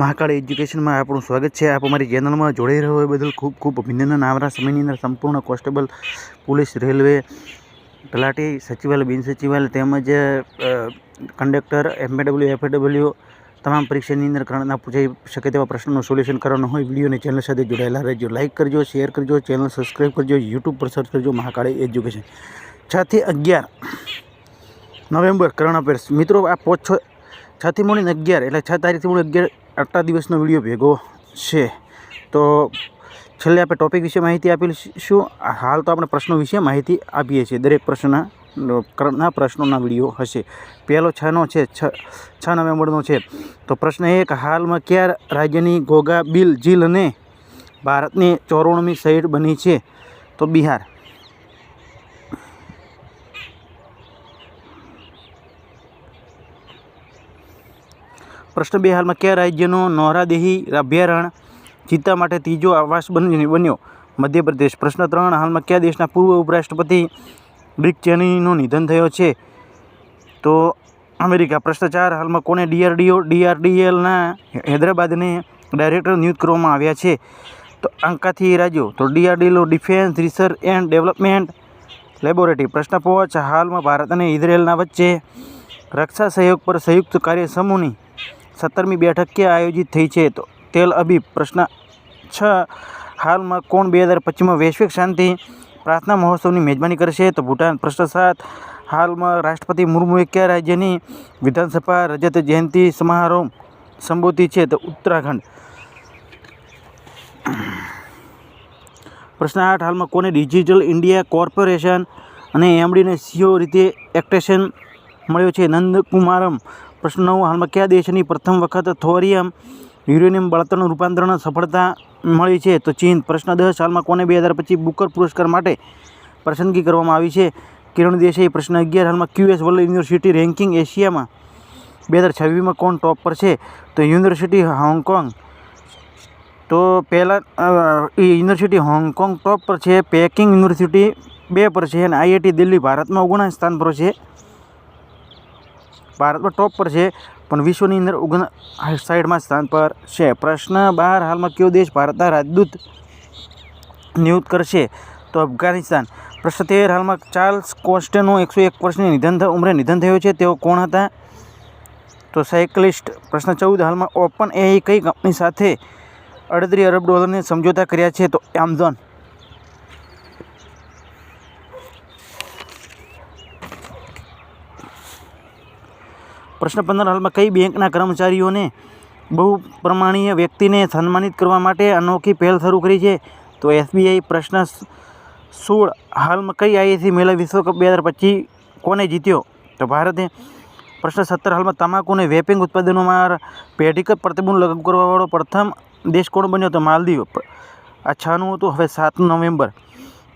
મહાકાળ એજ્યુકેશનમાં આપણું સ્વાગત છે. આપ અમારી ચેનલમાં જોડાઈ રહ્યો હોય બદલ ખૂબ ખૂબ અભિનંદન. આવનારા સમયની અંદર સંપૂર્ણ કોન્સ્ટેબલ પોલીસ રેલવે તલાટી સચિવાલય, બિન સચિવાલય તેમજ કંડક્ટર એમએડબલ્યુ એફએડબલ્યુ તમામ પરીક્ષાની અંદર કરણના પૂછાઈ શકે તેવા પ્રશ્નોનું સોલ્યુશન કરવાનું હોય. વિડીયોને ચેનલ સાથે જોડાયેલા રહેજો. લાઇક કરજો, શેર કરજો, ચેનલ સબસ્ક્રાઈબ કરજો, યુટ્યુબ પર સર્ચ કરજો મહાકાળી એજ્યુકેશન. છથી અગિયાર નવેમ્બર કરંટ અફેર્સ. મિત્રો આ પોચ છ છથી મળીને અગિયાર, એટલે છ તારીખથી મળીને અગિયાર આટલા દિવસનો વીડિયો ભેગો છે. તો છેલ્લે આપણે ટોપિક વિશે માહિતી આપીશું હાલ તો આપણે પ્રશ્નો વિશે માહિતી આપીએ છીએ. દરેક પ્રશ્નના કરંટના પ્રશ્નોના વીડિયો હશે. પહેલો છનો છે, છ છ નવેમ્બરનો છે. તો પ્રશ્ન એક, હાલમાં કયા રાજ્યની ગોગા બિલ ઝીલ અને ભારતની ચોરોણમી શહેર બની છે? તો બિહાર. પ્રશ્ન બે હાલમાં કયા રાજ્યનો નોરાદેહી અભયારણ્ય ચિત્તા માટે ત્રીજો આવાસ બની, બન્યો? મધ્યપ્રદેશ. પ્રશ્ન ત્રણ, હાલમાં કયા દેશના પૂર્વ ઉપરાષ્ટ્રપતિ ડિક ચેનીનું નિધન થયો છે? તો અમેરિકા. પ્રશ્ન ચાર, હાલમાં કોને ડીઆરડીઓ, ડીઆરડીએલના હૈદરાબાદને ડાયરેક્ટર નિયુક્ત કરવામાં આવ્યા છે? તો આંકાથી રાજ્યો. તો DRDL defence research and development laboratory. પ્રશ્ન પાંચ, હાલમાં ભારત અને ઇઝરાયેલના વચ્ચે રક્ષા સહયોગ પર સંયુક્ત કાર્ય સમૂહની સત્તરમી બેઠક ક્યાં આયોજિત થઈ છે તો તેલ અબીબ પ્રશ્ન છ. હાલમાં કોણ બે હજાર પચીસમાં વૈશ્વિક શાંતિ પ્રાર્થના મહોત્સવની મેજબાની કરશે તો ભૂટાન પ્રશ્ન સાત. હાલમાં રાષ્ટ્રપતિ મુર્મુએ કયા રાજ્યની વિધાનસભા રજત જયંતિ સમારોહ સંબોધી છે તો ઉત્તરાખંડ? પ્રશ્ન આઠ. હાલમાં કોને ડિજિટલ ઇન્ડિયા કોર્પોરેશન અને એમડીને સીઓ રીતે એક્ટેશન મળ્યો છે? નંદકુમારમ પ્રશ્ન નવ હાલમાં કયા દેશની પ્રથમ વખત થોરિયમ, યુરેનિયમ બળતણ રૂપાંતરણ સફળતા મળી છે. તો ચીન, પ્રશ્ન દસ, હાલમાં કોને બે હજાર પચીસ બુકર પુરસ્કાર માટે પસંદગી કરવામાં આવી છે? કિરણ દેસાઈ, પ્રશ્ન અગિયાર, હાલમાં ક્યુએસ વર્લ્ડ યુનિવર્સિટી રેન્કિંગ એશિયામાં બે હજાર છવ્વીસમાં કોણ ટોપ પર છે? તો યુનિવર્સિટી હોંગકોંગ. તો પહેલાં યુનિવર્સિટી હોંગકોંગ ટોપ પર છે, પેકિંગ યુનિવર્સિટી બે પર છે અને આઈઆઈટી દિલ્હી ભારતમાં ઓગણ સ્થાન પર છે. ભારતમાં ટોપ પર છે, પણ વિશ્વની અંદર ઓગણ સાઈડમાં સ્થાન પર છે. પ્રશ્ન બાર, હાલમાં કયો દેશ ભારતના રાજદૂત નિયુક્ત કરશે? તો અફઘાનિસ્તાન. પ્રશ્ન તેર, હાલમાં ચાર્લ્સ કોસ્ટેનું એકસો એક વર્ષની નિધન ઉંમરે નિધન થયું છે. તેઓ કોણ હતા? તો સાયકલિસ્ટ. પ્રશ્ન ચૌદ, હાલમાં ઓપન એ કઈ કંપની સાથે અડત્રીસ અરબ ડોલરની સમજોતા કર્યા છે? તો એમેઝોન. પ્રશ્ન પંદર હાલમાં કઈ બેંકના કર્મચારીઓને બહુ પ્રમાણીય વ્યક્તિને સન્માનિત કરવા માટે અનોખી પહેલ શરૂ કરી છે? તો એસબીઆઈ પ્રશ્ન સોળ, હાલમાં કઈ આઈએસી મહિલા વિશ્વકપ બે હજાર પચીસ કોને જીત્યો? તો ભારતે પ્રશ્ન સત્તર, હાલમાં તમાકુ અને વેપિંગ ઉત્પાદનોમાં પેઢીગત પ્રતિબંધ લાગુ કરવાવાળો પ્રથમ દેશ કોણ બન્યો? તો માલદીવ. આ છનું હતું હવે સાત નવેમ્બર.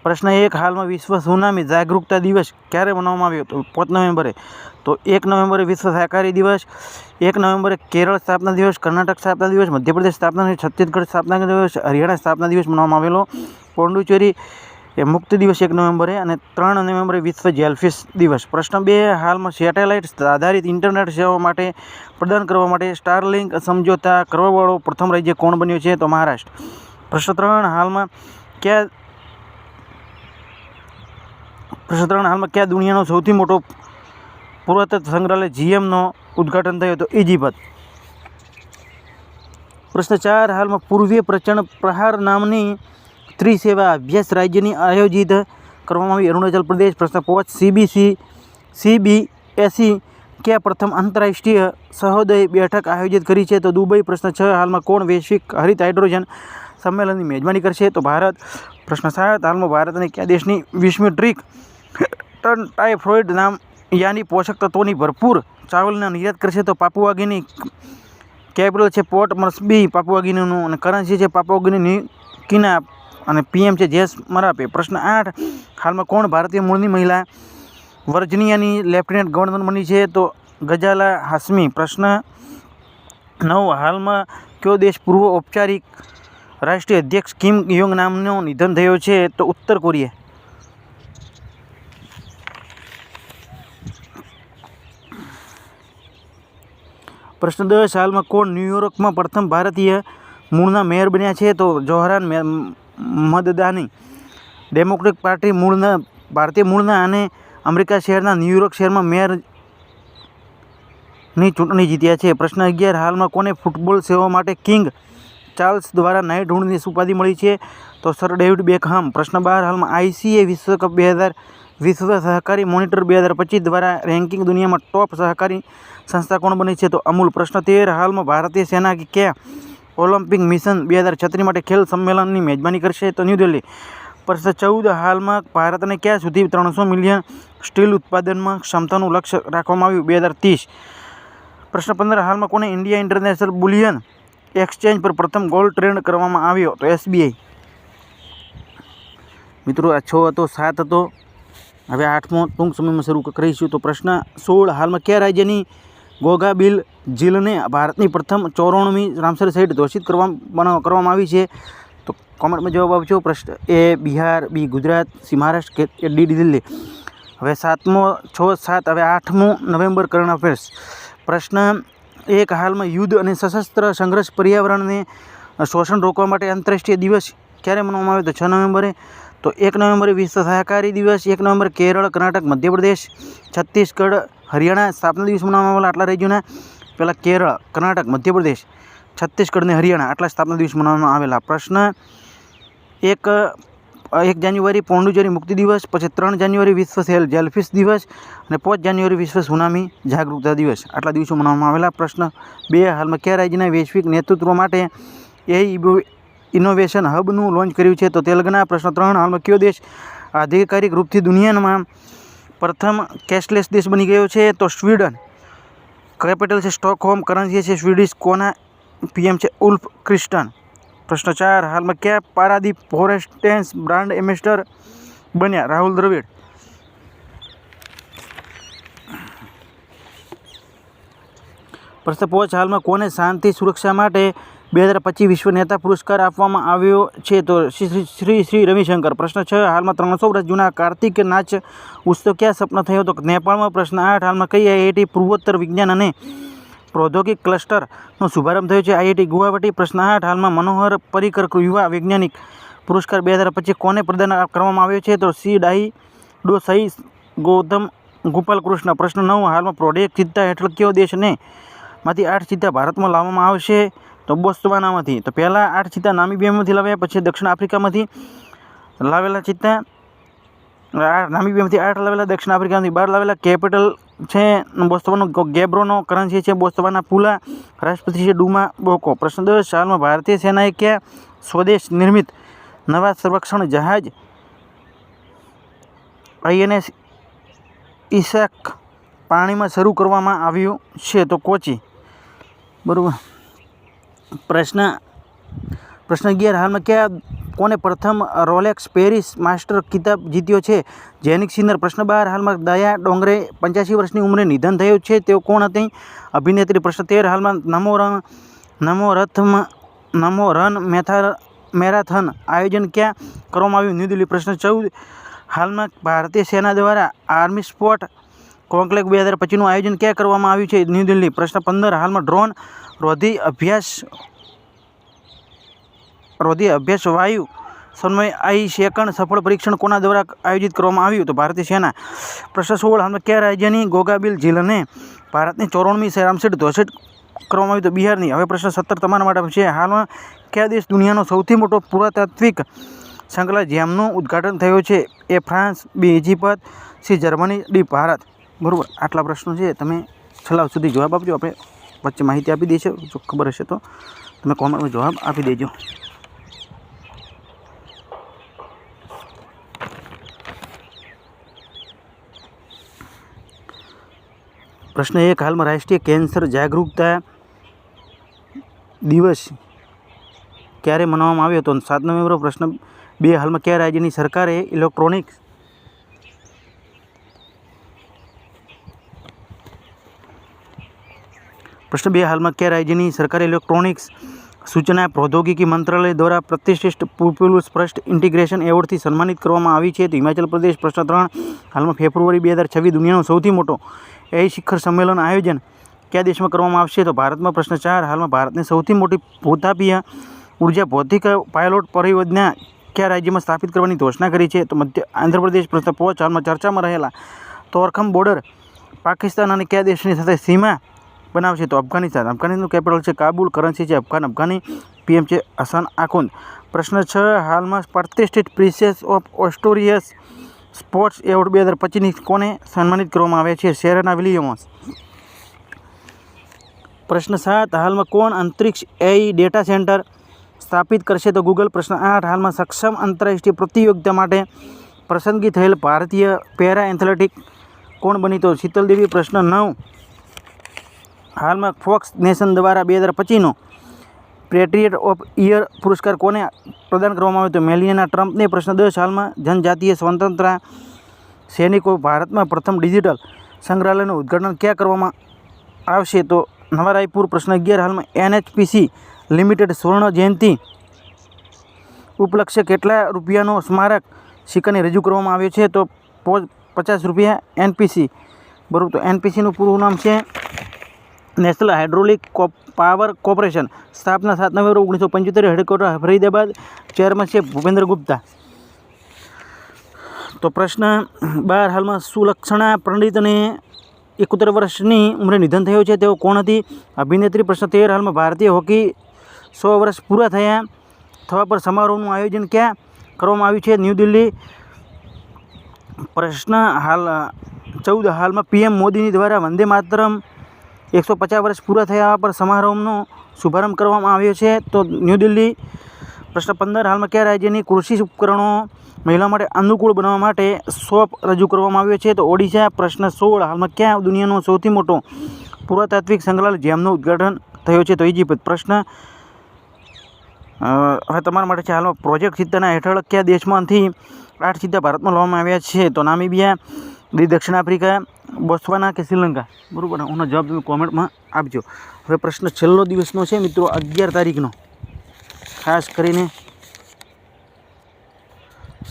પ્રશ્ન એક હાલમાં વિશ્વ સુનામી જાગૃતતા દિવસ ક્યારે મનાવવામાં આવ્યો તો પાંચ નવેમ્બરે. તો એક નવેમ્બરે વિશ્વ સહકારી દિવસ, એક નવેમ્બરે કેરળ સ્થાપના દિવસ, કર્ણાટક સ્થાપના દિવસ, મધ્યપ્રદેશ સ્થાપના દિવસ, છત્તીસગઢ સ્થાપના દિવસ, હરિયાણા સ્થાપના દિવસ મનાવવામાં આવેલો. પોંડુચેરી એ મુક્ત દિવસ એક નવેમ્બરે અને ત્રણ નવેમ્બરે વિશ્વ જેલફિશ દિવસ. પ્રશ્ન બે, હાલમાં સેટેલાઇટ આધારિત ઇન્ટરનેટ સેવા માટે પ્રદાન કરવા માટે સ્ટારલિંક સમજોતા કરવાવાળો પ્રથમ રાજ્ય કોણ બન્યો છે? તો મહારાષ્ટ્ર. પ્રશ્ન ત્રણ, હાલમાં કયા પ્રશ્ન હાલમાં ક્યાં દુનિયાનો સૌથી મોટો પુરાતત્વ સંગ્રહાલય જીએમનો ઉદ્ઘાટન થયો તો ઈજીપત પ્રશ્ન ચાર, હાલમાં પૂર્વીય પ્રચંડ પ્રહાર નામની ત્રિસેવા અભ્યાસ રાજ્યની આયોજિત કરવામાં આવી. અરુણાચલ પ્રદેશ, પ્રશ્ન પાંચ, સીબીસી, સીબીએસઈ ક્યાં પ્રથમ આંતરરાષ્ટ્રીય સહોદય બેઠક આયોજિત કરી છે? તો દુબઈ, પ્રશ્ન છ, હાલમાં કોણ વૈશ્વિક હરિત હાઇડ્રોજન સંમેલનની મેજબાની કરશે? તો ભારત, પ્રશ્ન સાત, હાલમાં ભારત અને કયા દેશની વીસમી ટ્રીક ટન ટાઇફોઇડ નામ યાની પોષક તત્વોની ભરપૂર ચાવલના નિર્યાત કરશે તો પાપુઆગીની કેપિટલ છે પોર્ટ મર્સબી પાપુઆગીનીનું અને કરન્સી છે પાપુઆગીની કિના અને પીએમ છે જેસ મરાપે. પ્રશ્ન આઠ, હાલમાં કોણ ભારતીય મૂળની મહિલા વર્જિનિયાની લેફ્ટનન્ટ ગવર્નર બની છે તો ગજાલા હાસમી? પ્રશ્ન નવ, હાલમાં કયો દેશ પૂર્વ ઔપચારિક રાષ્ટ્રીય અધ્યક્ષ કિમ યોંગ નામનો નિધન થયો છે તો ઉત્તર કોરિયા? પ્રશ્ન દસ, હાલમાં કોણ ન્યૂયોર્કમાં પ્રથમ ભારતીય મૂળના મેયર બન્યા છે તો જોહરાન મદદાની. ડેમોક્રેટિક પાર્ટી મૂળના, ભારતીય મૂળના અને અમેરિકા શહેરના ન્યૂયોર્ક શહેરમાં મેયરની ચૂંટણી જીત્યા છે. પ્રશ્ન અગિયાર, હાલમાં કોને ફૂટબોલ સેવા માટે કિંગ ચાર્લ્સ દ્વારા નાઇટ નાઇટહુડની ઉપાધિ મળી છે? તો સર ડેવિડ બેકહામ. પ્રશ્ન બાર, હાલમાં આઈસીએ વિશ્વકપ બે હજાર વિશ્વ સહકારી મોનિટર બે હજાર પચીસ દ્વારા રેન્કિંગ દુનિયામાં ટોપ સહકારી સંસ્થા કોણ બની છે? તો અમૂલ પ્રશ્ન તેર, હાલમાં ભારતીય સેના કે ઓલિમ્પિક મિશન બે હજાર છત્રીસ માટે ખેલ સંમેલનની મેજબાની કરશે. તો ન્યૂ દિલ્હી પ્રશ્ન ચૌદ, હાલમાં ભારતને ક્યાં સુધી ત્રણસો મિલિયન સ્ટીલ ઉત્પાદનમાં ક્ષમતાનું લક્ષ્ય રાખવામાં આવ્યું? બે હજાર ત્રીસ, પ્રશ્ન પંદર, હાલમાં કોને ઇન્ડિયા ઇન્ટરનેશનલ બુલિયન એક્સચેન્જ પર પ્રથમ ગોલ્ડ ટ્રેડ કરવામાં આવ્યો? તો એસબીઆઈ. મિત્રો, આ છ હતો, સાત હતો. હવે આઠમો ટૂંક સમયમાં શરૂ કરીશું તો પ્રશ્ન સોળ. હાલમાં કયા રાજ્યની ગોગા બિલ ઝીલને ભારતની પ્રથમ ચોરાણમી રામસર સાઇટ ઘોષિત કરવામાં કરવામાં આવી છે? તો કોમેન્ટમાં જવાબ આપજો. પ્રશ્ન A, Bihar, B, Gujarat, C, Maharashtra કે ડી દિલ્હી? હવે સાતમો, છ, સાત, હવે આઠમો નવેમ્બર કરંટ અફેર્સ પ્રશ્ન એક, હાલમાં યુદ્ધ અને સશસ્ત્ર સંઘર્ષ પર્યાવરણને શોષણ રોકવા માટે આંતરરાષ્ટ્રીય દિવસ ક્યારે મનાવવામાં આવે તો છ નવેમ્બરે તો એક નવેમ્બરે વિશ્વ સહકારી દિવસ, એક નવેમ્બર કેરળ, કર્ણાટક, મધ્યપ્રદેશ, છત્તીસગઢ, હરિયાણા સ્થાપના દિવસ મનાવવામાં આવેલા. આટલા રાજ્યોના પહેલાં કેરળ, કર્ણાટક, મધ્યપ્રદેશ, છત્તીસગઢ અને હરિયાણા આટલા સ્થાપના દિવસ મનાવવામાં આવેલા. પ્રશ્ન એક એક જાન્યુઆરી પોંડુચેરી મુક્તિ દિવસ, પછી ત્રણ જાન્યુઆરી વિશ્વ સેલ જેલફિશ દિવસ અને પાંચ જાન્યુઆરી વિશ્વ સુનામી જાગૃતતા દિવસ. આટલા દિવસો મનાવવામાં આવેલા. પ્રશ્ન બે, હાલમાં કયા રાજ્યના વૈશ્વિક નેતૃત્વ માટે એ ઇનોવેશન હબનું લોન્ચ કર્યું છે. તો તેલંગાણા પ્રશ્ન ત્રણ. હાલમાં કયો દેશ આધિકારિક રૂપથી દુનિયામાં પ્રથમ કેશલેસ દેશ બની ગયો છે? તો સ્વીડન. કેપિટલ છે સ્ટોકહોમ. કરન્સી છે સ્વીડિશ. કોના પીએમ છે ઉલ્ફ ક્રિસ્ટન? પ્રશ્ન ચાર. હાલમાં કયા પારાદીપ ફોરેસ્ટેન્સ બ્રાન્ડ એમ્બેસડર બન્યા? રાહુલ દ્રવિડ. પ્રશ્ન પાંચ. હાલમાં કોને શાંતિ સુરક્ષા માટે બે હજાર પચીસ વિશ્વ નેતા પુરસ્કાર આપવામાં આવ્યો છે. તો શ્રી શ્રી શ્રી રવિશંકર, પ્રશ્ન છ. હાલમાં ત્રણસો વર્ષ જૂના કાર્તિક નાચ ઉત્સવ ક્યાં સપના થયો? તો નેપાળમાં પ્રશ્ન આઠ. હાલમાં કઈ આઈઆઈટી પૂર્વોત્તર વિજ્ઞાન અને પ્રૌદ્યોગિક ક્લસ્ટરનો શુભારંભ થયો છે? આઈઆઈટી ગુવાહાટી, પ્રશ્ન આઠ. હાલમાં મનોહર પરિકર યુવા વૈજ્ઞાનિક પુરસ્કાર બે હજાર પચીસ કોને પ્રદાન કરવામાં આવ્યો છે? તો સી. ડાઈ ડો સહી ગૌતમ ગોપાલકૃષ્ણ, પ્રશ્ન નવ. હાલમાં પ્રોડેક્ટ ચિત્તા હેઠળ કયો દેશને માંથી આઠ ચિત્તા ભારતમાં લાવવામાં આવશે? તો બોસ્તવાનામાંથી તો પહેલાં આઠ ચિત્તા નામીબિયામાંથી લાવ્યા, પછી દક્ષિણ આફ્રિકામાંથી લાવેલા ચિત્તા. નામીબિયામાંથી આઠ લાવેલા, દક્ષિણ આફ્રિકામાંથી બાર લાવેલા. કેપિટલ છે બોસ્તવાનો ગેબ્રોનો કરન્સી છે બોસ્તવાના પુલા. રાષ્ટ્રપતિ છે ડુમા બોકો. પ્રશ્ન દસ, હાલમાં ભારતીય સેનાએ કયા સ્વદેશ નિર્મિત નવા સંરક્ષણ જહાજ? આઈએનએસ ઈશાક પાણીમાં શરૂ કરવામાં આવ્યું છે, તો કોચી? બરાબર. પ્રશ્ન પ્રશ્ન અગિયાર. હાલમાં કયા કોને પ્રથમ રોલેક્સ પેરિસ માસ્ટર કિતાબ જીત્યો છે? જેનિક સિન્નર પ્રશ્ન બાર. હાલમાં દયા ડોંગરે પંચ્યાસી વર્ષની ઉંમરે નિધન થયું છે. તેઓ કોણ હતી? અભિનેત્રી પ્રશ્ન તેર. હાલમાં નમો રન નમો રથમાં, નમો રન મેથા, મેરાથન આયોજન ક્યાં કરવામાં આવ્યું? ન્યૂ દિલ્હી, પ્રશ્ન ચૌદ. હાલમાં ભારતીય સેના દ્વારા આર્મી સ્પોર્ટ કોન્કલેક બે હજાર પચીસનું આયોજન ક્યાં કરવામાં આવ્યું છે? ન્યૂ દિલ્હી, પ્રશ્ન પંદર. હાલમાં ડ્રોન રોધી અભ્યાસ રોધી અભ્યાસ વાયુ સમય આઈ સેકન્ડ સફળ પરીક્ષણ કોના દ્વારા આયોજિત કરવામાં આવ્યું? તો ભારતીય સેના પ્રશ્ન સોળ, હાલમાં કયા રાજ્યની ગોગાબિલ જિલ્લાને ભારતની ચોરણમી રામસેટ ધોસેટ કરવામાં આવ્યું તો બિહારની. હવે પ્રશ્ન સત્તર તમારા માટે છે. હાલમાં કયા દેશ દુનિયાનો સૌથી મોટો પુરાતાત્વિક સંકલા જેમનું ઉદ્ઘાટન થયું છે? A France, B Egypt, C Germany, D Bharat. બરાબર. આટલા પ્રશ્નો છે. તમે છેલ્લા સુધી જવાબ આપજો. આપણે વચ્ચે માહિતી આપી દઈશું જો ખબર હશે તો. તમે કોમેન્ટમાં જવાબ આપી દેજો. પ્રશ્ન એક, હાલમાં રાષ્ટ્રીય કેન્સર જાગૃતતા દિવસ ક્યારે મનાવવામાં આવ્યો હતો? સાત નવેમ્બર પ્રશ્ન બે, હાલમાં કયા રાજ્યની સરકારે ઇલેક્ટ્રોનિક્સ પ્રશ્ન બે, હાલમાં કયા રાજ્યની સરકારે ઇલેક્ટ્રોનિક્સ સૂચના પ્રૌદ્યોગિકી મંત્રાલય દ્વારા પ્રતિષ્ઠિત પીપલ સ્પષ્ટ ઇન્ટિગ્રેશન એવોર્ડથી સન્માનિત કરવામાં આવી છે? તો હિમાચલ પ્રદેશ પ્રશ્ન ત્રણ, હાલમાં ફેબ્રુઆરી બે હજાર છવ્વીસ દુનિયાનો સૌથી મોટો એ શિખર સંમેલન આયોજન કયા દેશમાં કરવામાં આવશે? તો ભારતમાં પ્રશ્ન ચાર, હાલમાં ભારતની સૌથી મોટી ભૂતાપીય ઊર્જા ભૌતિક પાયલોટ પરિયોજના કયા રાજ્યમાં સ્થાપિત કરવાની ઘોષણા કરી છે? તો મધ્ય, આંધ્રપ્રદેશ પ્રશ્ન પાંચ, હાલમાં ચર્ચામાં રહેલા તોરખમ બોર્ડર પાકિસ્તાન અને કયા દેશની સાથે સીમા બનાવશે તો અફઘાનિસ્તાન, અફઘાનિસ્તાનનું કેપિટલ છે કાબુલ કરન્સી છે અફઘાન, અફઘાની પીએમ છે હસન આખુંદ પ્રશ્ન છ, હાલમાં પ્રતિષ્ઠિત princess of Asturias sports award બે હજાર પચીસની કોને સન્માનિત કરવામાં આવે છે? Serena Williams. પ્રશ્ન સાત, હાલમાં કોણ અંતરિક્ષ એઆઈ ડેટા સેન્ટર સ્થાપિત કરશે? તો ગૂગલ પ્રશ્ન આઠ, હાલમાં સક્ષમ આંતરરાષ્ટ્રીય પ્રતિયોગિતા માટે પસંદગી થયેલ ભારતીય પેરા એથ્લેટિક કોણ બની? તો શીતલ દેવી પ્રશ્ન નવ હાલમાં ફોક્સ નેશન દ્વારા બે હજાર પચીસનો પેટ્રિયટ ઓફ ઇયર પુરસ્કાર કોને પ્રદાન કરવામાં આવ્યો તો મેલિયાના ટ્રમ્પને? પ્રશ્ન દસ, હાલમાં જનજાતીય સ્વતંત્રતા સૈનિકો ભારતમાં પ્રથમ ડિજિટલ સંગ્રહાલયનું ઉદ્ઘાટન ક્યાં કરવામાં આવશે તો નવા રાયપુર પ્રશ્ન અગિયાર, હાલમાં એનએચપીસી લિમિટેડ સુવર્ણ જયંતિ ઉપલક્ષે કેટલા રૂપિયાનો સ્મારક સિક્કાને રજૂ કરવામાં આવ્યો છે? તો પચાસ રૂપિયા એનપીસી બરાબર, તો એનપીસીનું પૂરું નામ છે નેશનલ હાઇડ્રોલિક કોપ, પાવર કોર્પોરેશન સ્થાપના સાત નવેમ્બર ઓગણીસો પંચોતેર હેડક્વાર્ટર ફરીદાબાદ ચેરમેન છે ભૂપેન્દ્ર ગુપ્તા. તો પ્રશ્ન બાર હાલમાં સુલક્ષણા પંડિતને એકોતેર વર્ષની ઉંમરે નિધન થયું છે, તેઓ કોણ હતી? અભિનેત્રી પ્રશ્ન તેર, હાલમાં ભારતીય હોકી સો વર્ષ પૂરા થયા થવા પર સમારોહનું આયોજન ક્યાં કરવામાં આવ્યું છે? ન્યૂ દિલ્હી. પ્રશ્ન હાલ, ચૌદ, હાલમાં પીએમ મોદીની દ્વારા વંદે માતરમ એકસો પચાસ વર્ષ પૂરા થયા પર સમારોહનો શુભારંભ કરવામાં આવ્યો છે. તો ન્યૂ દિલ્હી, પ્રશ્ન પંદર, હાલમાં કયા રાજ્યની કૃષિ ઉપકરણો મહિલા માટે અનુકૂળ બનાવવા માટે શોપ રજૂ કરવામાં આવ્યો છે? તો ઓડિશા, પ્રશ્ન સોળ, હાલમાં ક્યાં દુનિયાનો સૌથી મોટો પુરાતાત્વિક સંગ્રહાલય જેમનું ઉદ્ઘાટન થયો છે? તો ઇજિપ્ત પ્રશ્ન હવે તમારા માટે છે, હાલમાં પ્રોજેક્ટ સિત્તાના હેઠળ કયા દેશમાંથી આઠ સિદ્ધા ભારતમાં લાવવામાં આવ્યા છે? તો નામીબિયા દક્ષિણ આફ્રિકા બોસ્વાના કે શ્રીલંકા? બરાબર એનો જવાબ તમે કોમેન્ટમાં આપજો. હવે પ્રશ્ન છેલ્લો દિવસનો છે મિત્રો, અગિયાર તારીખનો. ખાસ કરીને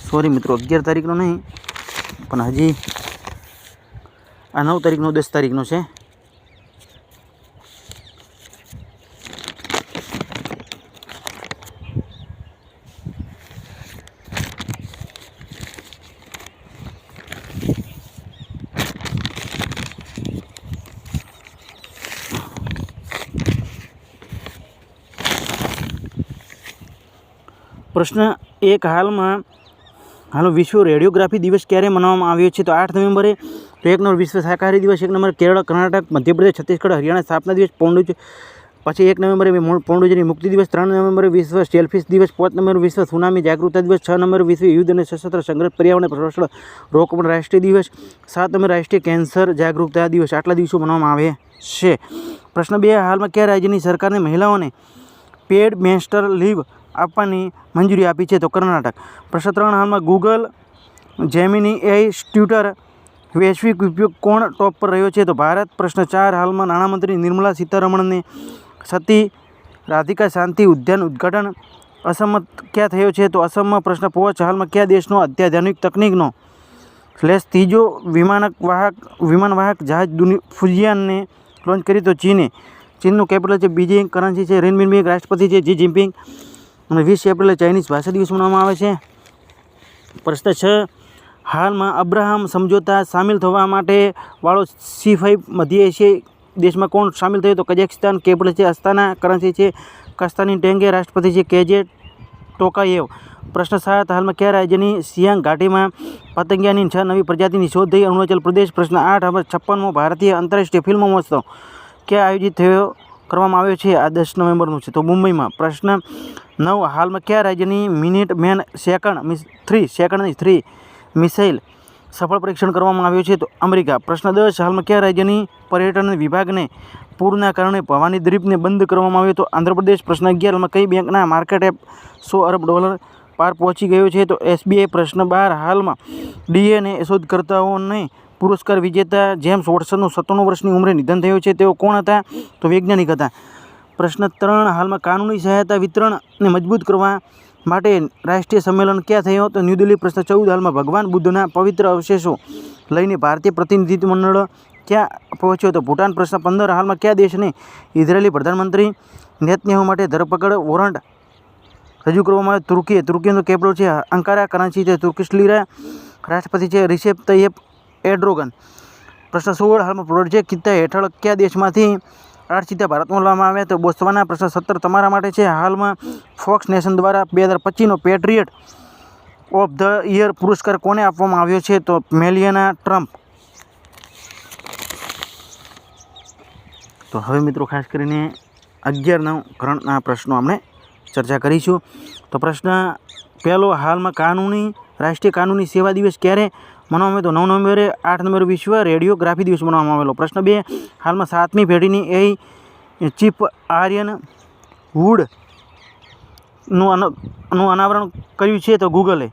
સોરી મિત્રો, અગિયાર તારીખનો નહીં, પણ હજી આ નવ તારીખનો, દસ તારીખનો છે. પ્રશ્ન એક હાલમાં, હાલો, વિશ્વ રેડિયોગ્રાફી દિવસ ક્યારે મનાવવામાં આવ્યો છે? તો આઠ નવેમ્બરે તો એક નંબર વિશ્વ શાકાહારી દિવસ, એક નંબર કેરળ, કર્ણાટક, મધ્યપ્રદેશ, છત્તીસગઢ, હરિયાણા, સ્થાપના દિવસ, પોંડુચ, પછી એક નવેમ્બરે પોંડુચેરી મુક્તિ દિવસ, ત્રણ નવેમ્બરે વિશ્વ સેલ્ફિશ દિવસ, પાંચ નંબર વિશ્વ સુનામી જાગૃતતા દિવસ, છ નંબર વિશ્વ યુદ્ધ અને સશસ્ત્ર સંઘર્ષ પર્યાવરણ પ્રશ્ન રોકપણ રાષ્ટ્રીય દિવસ, સાત નંબર રાષ્ટ્રીય કેન્સર જાગૃતતા દિવસ, આટલા દિવસો મનાવવામાં આવે છે. પ્રશ્ન બે, હાલમાં કયા રાજ્યની સરકારને મહિલાઓને પેડ મેસ્ટર લીવ આપવાની મંજૂરી આપી છે તો કર્ણાટક. પ્રશ્ન હાલમાં ગૂગલ જેમિની એઆઈ ટ્યુટર વૈશ્વિક ઉપયોગ કોણ ટોપ પર રહ્યો છે? તો ભારત પ્રશ્ન ચાર હાલમાં નાણામંત્રી નિર્મલા સીતારમણને સતી રાધિકા શાંતિ ઉદ્યાન ઉદ્ઘાટન અસમત ક્યાં થયો છે? તો અસમમાં પ્રશ્ન પાંચ હાલમાં કયા દેશનો અત્યાધુનિક તકનિકનો સ્લેશ ત્રીજો વિમાનક વાહક વિમાનવાહક જહાજ ફુજિયાનને લોન્ચ કરી તો ચીને. ચીનનું કેપિટલ છે બીજિંગ કરન્સી છે. રેનબિનબિંગ રાષ્ટ્રપતિ છે. જી જિનપિંગ અને વીસ એપ્રિલે ચાઇનીઝ ભાષા દિવસ મનાવવામાં આવે છે. પ્રશ્ન છ, હાલમાં અબ્રાહમ સમજોતા સામેલ થવા માટે વાળો સી ફાઈવ મધ્ય એશિયાઈ દેશમાં કોણ સામેલ થયો? તો કઝાકિસ્તાન કેપિટલ છે અસ્તાના કરન્સી છે કસ્તાની ટેંગે રાષ્ટ્રપતિ છે કેજે ટોકાયેવ. પ્રશ્ન સાત, હાલમાં કયા રાજ્યની સિયાંગ ઘાટીમાં પતંગિયાની છ નવી પ્રજાતિની શોધ થઈ? અરુણાચલ પ્રદેશ. પ્રશ્ન આઠ હવે છપ્પનમો ભારતીય આંતરરાષ્ટ્રીય ફિલ્મ મહોત્સવ ક્યાં આયોજિત થયો? કરવામાં આવ્યો છે આ દસ નવેમ્બરનું છે. તો મુંબઈમાં પ્રશ્ન નવ, હાલમાં કયા રાજ્યની મિનિટ મેન સેકન્ડ થ્રી સેકન્ડની થ્રી મિસાઇલ સફળ પરીક્ષણ કરવામાં આવ્યું છે? તો અમેરિકા, પ્રશ્ન દસ, હાલમાં કયા રાજ્યની પર્યટન વિભાગને પૂરના કારણે ભવાની દ્વીપને બંધ કરવામાં આવ્યો? તો આંધ્રપ્રદેશ, પ્રશ્ન અગિયાર, હાલમાં કઈ બેંકના માર્કેટ એપ સો અરબ ડોલર પાર પહોંચી ગયો છે? તો એસબીઆઈ, પ્રશ્ન બાર, હાલમાં ડીએનએ શોધકર્તાઓને પુરસ્કાર વિજેતા જેમ્સ વોટસનનું સત્તાણું વર્ષની ઉંમરે નિધન થયું છે. તેઓ કોણ હતા? તો વૈજ્ઞાનિક હતા. પ્રશ્ન ત્રણ, હાલમાં કાનૂની સહાયતા વિતરણને મજબૂત કરવા માટે રાષ્ટ્રીય સંમેલન ક્યાં થયો? તો ન્યૂ દિલ્હી પ્રશ્ન ચૌદ, હાલમાં ભગવાન બુદ્ધના પવિત્ર અવશેષો લઈને ભારતીય પ્રતિનિધિત્વ મંડળ ક્યાં પહોંચ્યો? તો ભૂટાન પ્રશ્ન પંદર, હાલમાં કયા દેશને ઇઝરાયેલી પ્રધાનમંત્રી નેતન્યાહુ માટે ધરપકડ વોરંટ રજૂ કરવામાં આવ્યો? તુર્કી તુર્કીનો કેપિટલ છે અંકારા, કરાંચી છે તુર્કિશ લીરા, રાષ્ટ્રપતિ છે રિસેપ તૈયબ એડ્રોગન. પ્રશ્ન સોળ, હાલમાં પ્રોજેક્ટ ચિત્તા હેઠળ કયા દેશમાંથી આઠ ચિત્તા ભારતમાં લાવવામાં આવ્યા તો બોસ્તવાના પ્રશ્ન સત્તર તમારા માટે છે. હાલમાં ફોક્સ નેશન દ્વારા બે હજાર પચીસનો પેટ્રિયટ ઓફ ધ યર પુરસ્કાર કોને આપવામાં આવ્યો છે? તો મેલિયાના ટ્રમ્પ. તો હવે મિત્રો ખાસ કરીને અગિયાર નવ કરંટના પ્રશ્નો આપણે ચર્ચા કરીશું. તો પ્રશ્ન પહેલો, હાલમાં કાનૂની, રાષ્ટ્રીય કાનૂની સેવા દિવસ ક્યારે મનાવવામાં આવ્યો તો નવ નવેમ્બરે આઠ નંબર વિશ્વ રેડિયોગ્રાફી દિવસ મનાવવામાં આવેલો. પ્રશ્ન બે, હાલમાં સાતમી પેઢીની એ ચીપ આર્યન વુડનું અનાવરણ કર્યું છે તો ગૂગલે.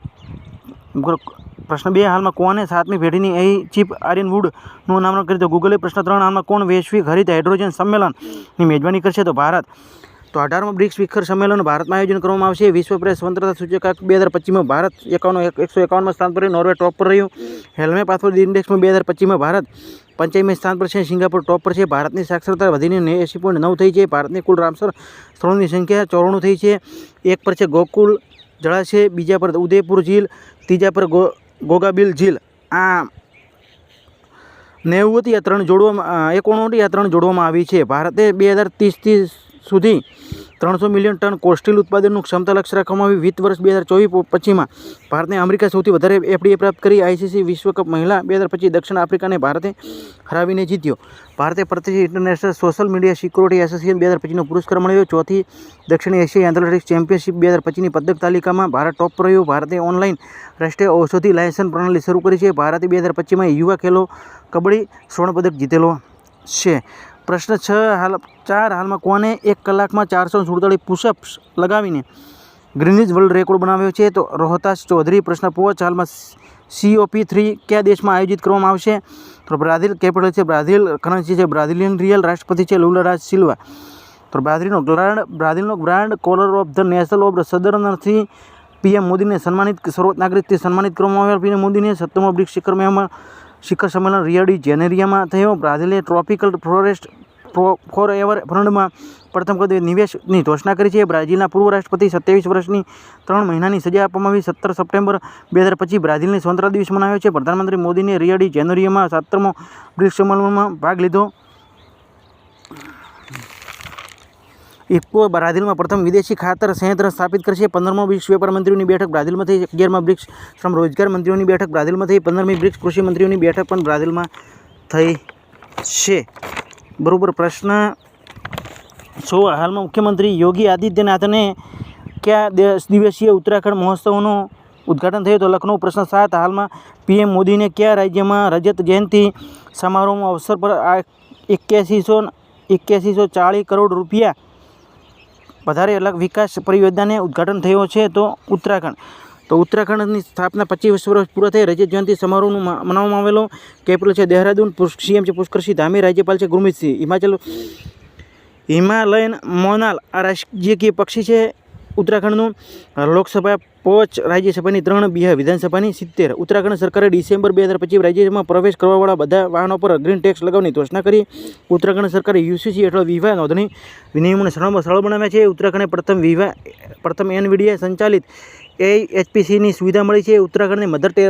પ્રશ્ન બે, હાલમાં કોને સાતમી પેઢીની એ ચીપ આર્યન વુડનું અનાવરણ કર્યું? તો ગૂગલે પ્રશ્ન ત્રણ, હાલમાં કોણ વૈશ્વિક હરિત હાઇડ્રોજન સંમેલનની મેજબાની કરશે? તો ભારત તો અઢારમાં બ્રિક્સ શિખર સંમેલન ભારતમાં આયોજન કરવામાં આવશે. વિશ્વ પ્રેસ સ્વતંત્રતા સૂચકાંક બે હજાર પચીસમાં ભારત એકાવન એકસો એકાવનમાં સ્થાન પર નોર્વે ટોપ પર રહ્યું. હેલ્મે પાસવર્ડ ઇન્ડેક્સમાં બે હજાર પચીસમાં ભારત પંચાયમી સ્થાન પર છે. સિંગાપુર ટોપ પર છે. ભારતની સાક્ષરતા વધીને એંસી પોઈન્ટ નવ થઈ છે. ભારતની કુલ રામસર સ્થળોની સંખ્યા ચોરાણું થઈ છે. એક પર છે ગોકુલ જળાશય બીજા પર ઉદયપુર ઝીલ, ત્રીજા પર ગો ગોગાબીલ ઝીલ. આ નેવું હતી, આ ત્રણ જોડવામાં એકોણું હતી આ ત્રણ જોડવામાં આવી છે. ભારતે બે હજાર ત્રીસથી સુધી ત્રણસો મિલિયન ટન કોસ્ટિલ ઉત્પાદનનું ક્ષમતા લક્ષ્ય રાખવામાં આવી. વિત્ત વર્ષ બે હજાર ચોવીસ પછીમાં ભારતને અમેરિકા સૌથી વધારે એફડીએ પ્રાપ્ત કરી. આઈસીસી વિશ્વકપ મહિલા બે હજાર પચીસ દક્ષિણ આફ્રિકાને ભારતે હરાવીને જીત્યો. ભારતે પ્રતિષ્ઠિત international social media security association બે હજાર પચીસનો પુરસ્કાર મળ્યો. ચોથી દક્ષિણ એશિયા એથ્લેટિક્સ ચેમ્પિયનશિપ બે હજાર પચીસની પદક તાલિકામાં ભારત ટોપ રહ્યું. ભારતે ઓનલાઈન રાષ્ટ્રીય ઔષધિ લાયસન્સ પ્રણાલી શરૂ કરી છે. ભારતે બે હજાર પચીસમાં યુવા ખેલો કબડ્ડી સ્વર્ણપદક જીતેલો છે. પ્રશ્ન છ હાલ, ચાર હાલમાં કોને એક કલાકમાં ચારસો સુડતાળીસ પુશઅપ્સ લગાવીને ગ્રીનિજ વર્લ્ડ રેકોર્ડ બનાવ્યો છે? તો રોહતાસ ચૌધરી પ્રશ્ન પાંચ હાલમાં સીઓપી થ્રી કયા દેશમાં આયોજિત કરવામાં આવશે? તો બ્રાઝિલ કેપિટલ છે, બ્રાઝિલ કરન્સી છે, બ્રાઝિલિયન રિયલ રાષ્ટ્રપતિ છે લુલારાજ સિલ્વા. તો બ્રાઝિલનો grand બ્રાઝિલનો grand collar of the national of સદર્નથી PM મોદીને સન્માનિત, સર્વોચ્ચ નાગરિકથી સન્માનિત કરવામાં આવ્યા. પીએમ મોદીને સત્તમો બ્રિક્સ શિખર મેળામાં શિખર સંમેલન રિયાડી જેનેરિયામાં થયો. બ્રાઝિલે ટ્રોપિકલ ફોરેસ્ટ ફોર એવર ફંડમાં પ્રથમ કદે નિવેશની ઘોષણા કરી છે. બ્રાઝિલના પૂર્વ રાષ્ટ્રપતિ સત્યાવીસ વર્ષની ત્રણ મહિનાની સજા આપવામાં આવી. સત્તર સપ્ટેમ્બર બે હજાર પચીસ બ્રાઝિલની સ્વતંત્રતા દિવસ મનાવ્યો છે. પ્રધાનમંત્રી મોદીને રિયાડી જાન્યુઆરીમાં સત્તરમો બ્રિક્સ સંમેલનમાં ભાગ લીધો. ઇફકો બ્રાઝિલમાં પ્રથમ વિદેશી ખાતર સંયંત્ર સ્થાપિત કરશે. પંદરમો બ્રિક્સ વેપાર મંત્રીઓની બેઠક બ્રાઝિલમાં થઈ અગિયારમાં બ્રિક્સ શ્રમ રોજગાર મંત્રીઓની બેઠક બ્રાઝિલમાં થઈ પંદરમી બ્રિક્સ કૃષિ મંત્રીઓની બેઠક પણ બ્રાઝિલમાં થઈ છે. બરોબર પ્રશ્ન સો હાલમાં મુખ્યમંત્રી યોગી આદિત્યનાથને કયા દિવસીય ઉત્તરાખંડ મહોત્સવનું ઉદ્ઘાટન થયું તો લખનઉ પ્રશ્ન સાત, હાલમાં પીએમ મોદીને કયા રાજ્યમાં રજત જયંતિ સમારોહમાં અવસર પર આ એક્યાસીસો એક્યાસીસો ચાળીસ કરોડ રૂપિયા વધારે અલગ વિકાસ પરિયોજનાને ઉદ્ઘાટન થયો છે તો ઉત્તરાખંડ તો ઉત્તરાખંડની સ્થાપના પચીસ વર્ષ પૂરા થઈ રજત જયંતિ સમારોહનું મનાવવામાં આવેલો. કેપિટલ છે દેહરાદૂન સીએમ છે પુષ્કરસિંહ ધામી, રાજ્યપાલ છે ગુરમીતસિંહ હિમાચલ, હિમાલયન મોનાલ, આ રાજકીય પક્ષી છે ઉત્તરાખંડનું. લોકસભા પાંચ રાજ્યસભાની ત્રણ, બિહાર વિધાનસભાની સિત્તેર. ઉત્તરાખંડ સરકારે ડિસેમ્બર બે હજાર પચીસ રાજ્યમાં પ્રવેશ કરવાવાળા બધા વાહનો પર ગ્રીન ટેક્સ લગાવવાની ઘોષણા કરી. ઉત્તરાખંડ સરકારે યુસીસી હેઠળ વિવાહ નોંધણી નિયમોને સરળ બનાવ્યા છે. ઉત્તરાખંડે પ્રથમ વિવાહ, પ્રથમ એનવીડીએ સંચાલિત એએચપીસીની સુવિધા મળી છે. ઉત્તરાખંડની મધર ટે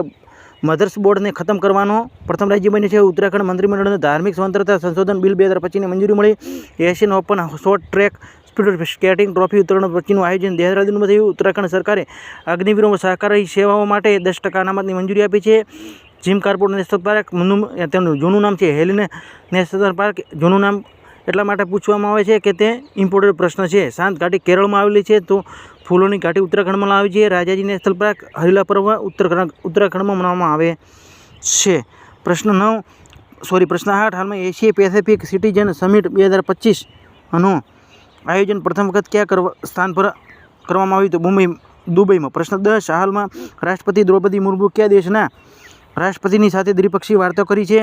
મધર્સ બોર્ડને ખતમ કરવાનો પ્રથમ રાજ્ય બન્યું છે. ઉત્તરાખંડ મંત્રીમંડળને ધાર્મિક સ્વતંત્રતા સંશોધન બિલ બે હજાર પચીસની મંજૂરી મળી. Asian open short track speed skating trophy Uttarakhand પચીનું આયોજન દેહરાદૂનમાં થયું. ઉત્તરાખંડ સરકારે અગ્નિવીરો સહકારી સેવાઓ માટે દસ ટકા અનામતની મંજૂરી આપી છે. જીમ કાર્પોરેટ નેશનલ પાર્ક મનુ- તેમનું જૂનું નામ છે. હેલીને નેશનલ પાર્ક, જૂનું નામ એટલા માટે પૂછવામાં આવે છે કે તે ઇમ્પોર્ટેડ પ્રશ્ન છે. શાંત ઘાટી કેરળમાં આવેલી છે તો ફૂલોની ઘાટી ઉત્તરાખંડમાં આવી છે. રાજાજીને સ્થળ પર હરિલા પર્વ ઉત્તરાખંડ ઉત્તરાખંડમાં મનાવવામાં આવે છે. પ્રશ્ન નવ સોરી પ્રશ્ન આઠ. હાલમાં એશિયા પેસેફિક સિટીઝન સમિટ બે હજાર પચીસ આયોજન પ્રથમ વખત ક્યાં કરવા સ્થાન પર કરવામાં આવ્યું તો મુંબઈ, દુબઈમાં. પ્રશ્ન દસ, હાલમાં રાષ્ટ્રપતિ દ્રૌપદી મુર્મુ કયા દેશના રાષ્ટ્રપતિની સાથે દ્વિપક્ષીય વાર્તા કરી છે?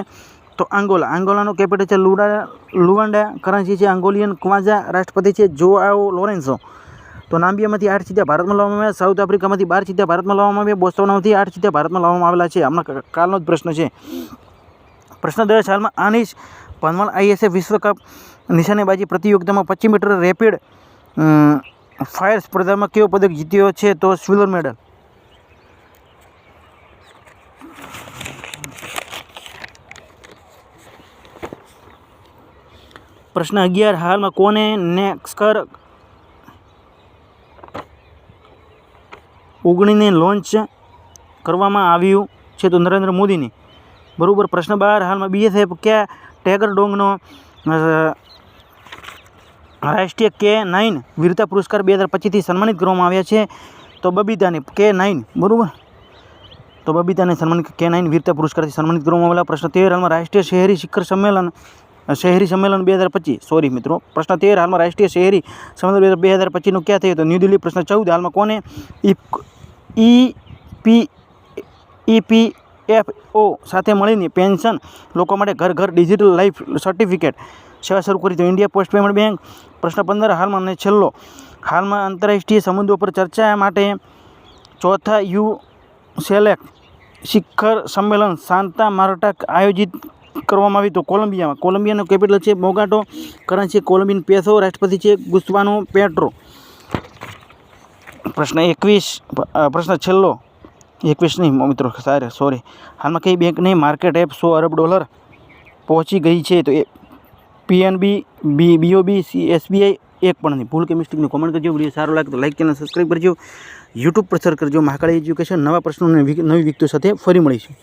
તો આંગોલા. આંગોલાનો કેપિટલ છે લુડા લુવાન્ડા કરન્સી છે આંગોલિયન ક્વાઝા રાષ્ટ્રપતિ છે જોઆઓ લોરેન્સો. તો નામ્બિયામાંથી આઠ ચિત્તા ભારતમાં લાવવામાં આવ્યા. સાઉથ આફ્રિકામાંથી બાર ચિત્તા ભારતમાં લાવવામાં આવ્યા. બોસ્ટોનામાંથી આઠ ચિત્તા ભારતમાં લાવવામાં આવેલા છે. હમણાં કાલનો જ પ્રશ્ન છે. પ્રશ્ન દસ હાલમાં આનીશ પનવાલ આઈએસએફ વિશ્વકપ નિશાનેબાજી પ્રતિયોગિતામાં પચીસ મીટર રેપિડ ફાયર સ્પર્ધામાં કયો પદક જીત્યો છે તો સિલ્વર મેડલ. પ્રશ્ન અગિયાર, હાલમાં કોને નેક્સકર ઓગણીને લોન્ચ કરવામાં આવ્યું છે તો નરેન્દ્ર મોદીની? બરાબર, પ્રશ્ન બાર, હાલમાં બીએસએફ કયા ટેગર ડોંગનો રાષ્ટ્રીય કે નાઇન વીરતા પુરસ્કાર બે હજાર પચીસથી સન્માનિત કરવામાં આવ્યા છે તો બબીતાને કે નાઇન બરાબર? તો બબીતાને સન્માનિત, કે નાઇન વીરતા પુરસ્કારથી સન્માનિત કરવામાં આવેલા પ્રશ્ન તેર, હાલમાં રાષ્ટ્રીય શહેરી શિખર સંમેલન શહેરી સંમેલન બે હજાર પચીસ. સોરી મિત્રો, પ્રશ્ન તેર, હાલમાં રાષ્ટ્રીય શહેરી સંમેલન બે હજાર પચીસનું ક્યાં થયું તો ન્યૂ દિલ્હી પ્રશ્ન ચૌદ, હાલમાં કોને? ઈ પી ઈપીએફઓ સાથે મળીને પેન્શન લોકો માટે ઘર ઘર ડિજિટલ લાઈફ સર્ટિફિકેટ સેવા શરૂ કરી તો ઇન્ડિયા પોસ્ટ પેમેન્ટ બેંક પ્રશ્ન પંદર, હાલમાં અને છેલ્લો. હાલમાં આંતરરાષ્ટ્રીય સંબંધો પર ચર્ચા માટે ચોથા યુ સેલેક શિખર સંમેલન સાંતા માર્ટા આયોજિત કરવામાં આવ્યું તો કોલંબિયામાં. કોલંબિયાનું કેપિટલ છે મોગાટો. કરન્સી કોલંબિયન પેસો, રાષ્ટ્રપતિ છે ગુસ્વાનો પેટ્રો. પ્રશ્ન એકવીસ પ્રશ્ન છેલ્લો. એકવીસ નહીં મિત્રો સારે સોરી હાલમાં કઈ બેંકની માર્કેટ એપ સો અરબ ડોલર પહોંચી ગઈ છે. તો A PNB B BOB C SBI એક પણ નહીં. ભૂલ કે મિસ્ટેકની કોમેન્ટ કરજો વીડિયો સારો લાગે તો લાઈક ચેનલ સબસ્ક્રાઈબ કરજો. યુટ્યુબ પર સર કરજો. મહાકાળી એજ્યુકેશન નવા પ્રશ્નો અને નવી વિગતો સાથે ફરી મળીશું.